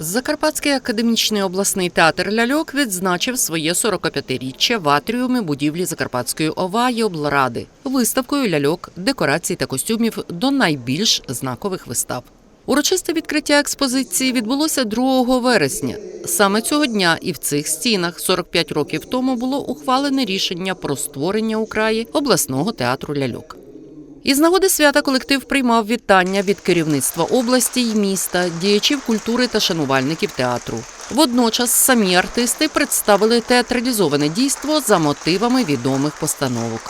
Закарпатський академічний обласний театр ляльок відзначив своє 45-річчя в атріумі будівлі Закарпатської ОВА і облради виставкою ляльок, декорацій та костюмів до найбільш знакових вистав. Урочисте відкриття експозиції відбулося 2 вересня. Саме цього дня і в цих стінах 45 років тому було ухвалене рішення про створення у краї обласного театру ляльок. Із нагоди свята колектив приймав вітання від керівництва області й міста, діячів культури та шанувальників театру. Водночас самі артисти представили театралізоване дійство за мотивами відомих постановок.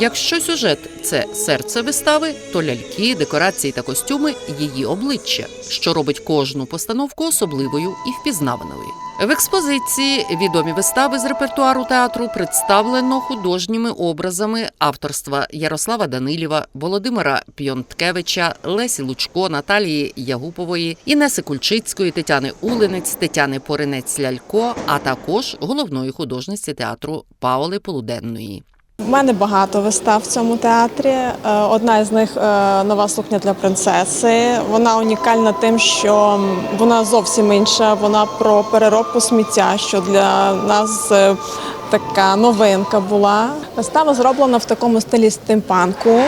Якщо сюжет це серце вистави, то ляльки, декорації та костюми її обличчя, що робить кожну постановку особливою і впізнаваною. В експозиції відомі вистави з репертуару театру представлено художніми образами авторства Ярослава Данилєва, Володимира Пйонткевича, Лесі Лучко, Наталії Ягупової, Інеси Кульчицької, Тетяни Улинець, Тетяни Поринець Лялько, а також головної художниці театру Паоли Полуденної. У мене багато вистав в цьому театрі. Е, Одна із них е, нова сукня для принцеси. Вона унікальна тим, що вона зовсім інша. Вона про переробку сміття, що для нас е, така новинка була. Вистава зроблена в такому стилі стимпанку.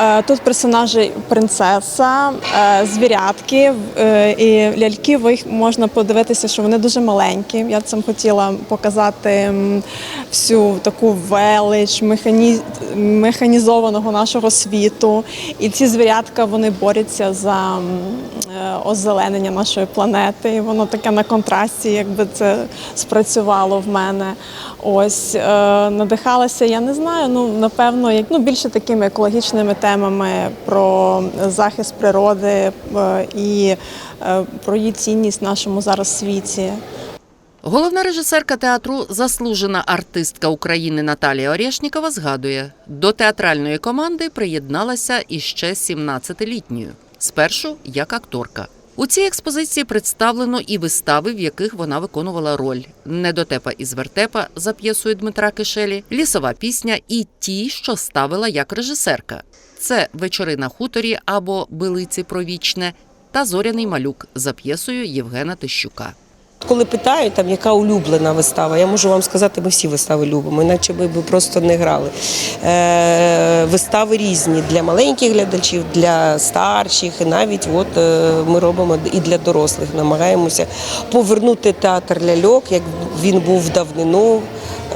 Е, Тут персонажі принцеса, е, звірятки е, і ляльки. Ви їх можна подивитися, що вони дуже маленькі. Я цим хотіла показати всю таку велич механі... механізованого нашого світу. І ці звірятка вони борються за озеленення нашої планети. І воно таке на контрасті, якби це спрацювало в мене. Ось е, надихалася, я не знаю. Ну напевно, як ну більше такими екологічними темами про захист природи е, і е, про її цінність в нашому зараз світі. Головна режисерка театру, заслужена артистка України Наталія Орєшнікова, згадує, до театральної команди приєдналася іще 17-літньою. Спершу як акторка. У цій експозиції представлено і вистави, в яких вона виконувала роль Недотепа із вертепа за п'єсою Дмитра Кишелі, лісова пісня і ті, що ставила як режисерка. Це вечори на хуторі або Билиці провічне та Зоряний малюк за п'єсою Євгена Тищука. Коли питають, там, яка улюблена вистава, я можу вам сказати, ми всі вистави любимо, іначе ми б просто не грали. Е, вистави різні для маленьких глядачів, для старших, і навіть от, е, ми робимо і для дорослих. Намагаємося повернути театр ляльок, як він був в давнину.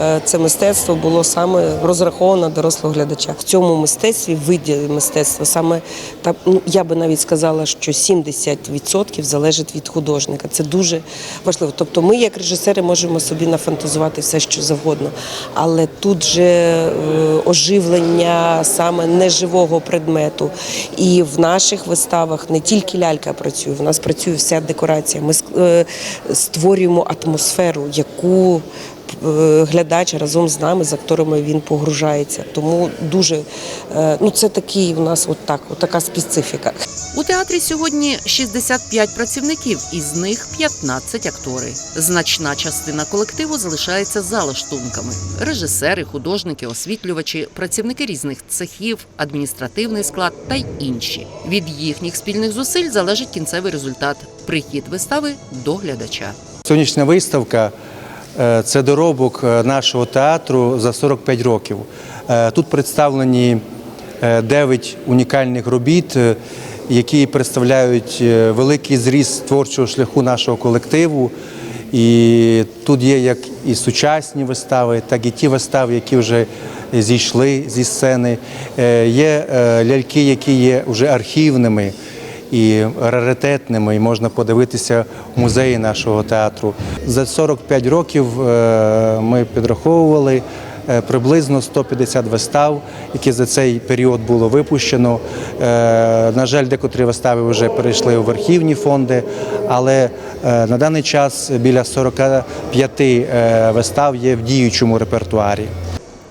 Е, Це мистецтво було саме розраховано дорослого глядача. В цьому мистецтві, виді мистецтва, саме та ну я би навіть сказала, що 70% залежить від художника. Це дуже важливо. Тобто, ми, як режисери, можемо собі нафантазувати все, що завгодно, але тут же е, оживлення саме неживого предмету. І в наших виставах не тільки лялька працює, в нас працює вся декорація. Ми е, створюємо атмосферу, яку глядач разом з нами, з акторами він погружається. Тому дуже е, ну це такий у нас от так, от така специфіка. У театрі сьогодні 65 працівників, із них 15 актори. Значна частина колективу залишається за лаштунками: режисери, художники, освітлювачі, працівники різних цехів, адміністративний склад та й інші. Від їхніх спільних зусиль залежить кінцевий результат прихід вистави до глядача. Сьогоднішня виставка це доробок е, нашого театру за 45 років. Е, Тут представлені 9 унікальних робіт, е, які представляють е, великий зріст творчого шляху нашого колективу. І тут є як і сучасні вистави, так і ті вистави, які вже зійшли зі сцени. Е, Є е, ляльки, які є вже архівними і раритетними, і можна подивитися в музеї нашого театру. За 45 років е, ми підраховували е, приблизно 150 вистав, які за цей період було випущено. Е, На жаль, декотрі вистави вже перейшли в архівні фонди, але на даний час біля 45 е, вистав є в діючому репертуарі.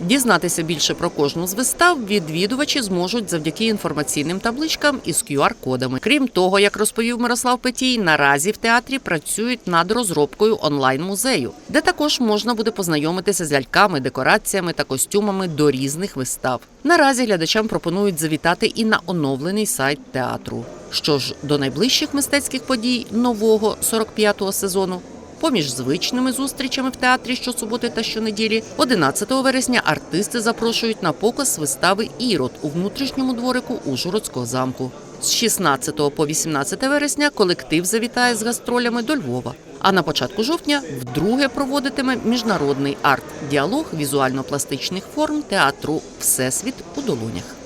Дізнатися більше про кожну з вистав відвідувачі зможуть завдяки інформаційним табличкам із QR-кодами. Крім того, як розповів Мирослав Петій, наразі в театрі працюють над розробкою онлайн-музею, де також можна буде познайомитися з ляльками, декораціями та костюмами до різних вистав. Наразі глядачам пропонують завітати і на оновлений сайт театру. Що ж до найближчих мистецьких подій нового 45-го сезону, Поміж звичними зустрічами в театрі щосуботи та щонеділі, 11 вересня артисти запрошують на показ вистави Ірод у внутрішньому дворику Ужгородського замку. З 16 по 18 вересня колектив завітає з гастролями до Львова. А на початку жовтня вдруге проводитиме міжнародний арт-діалог візуально-пластичних форм театру Всесвіт у долонях.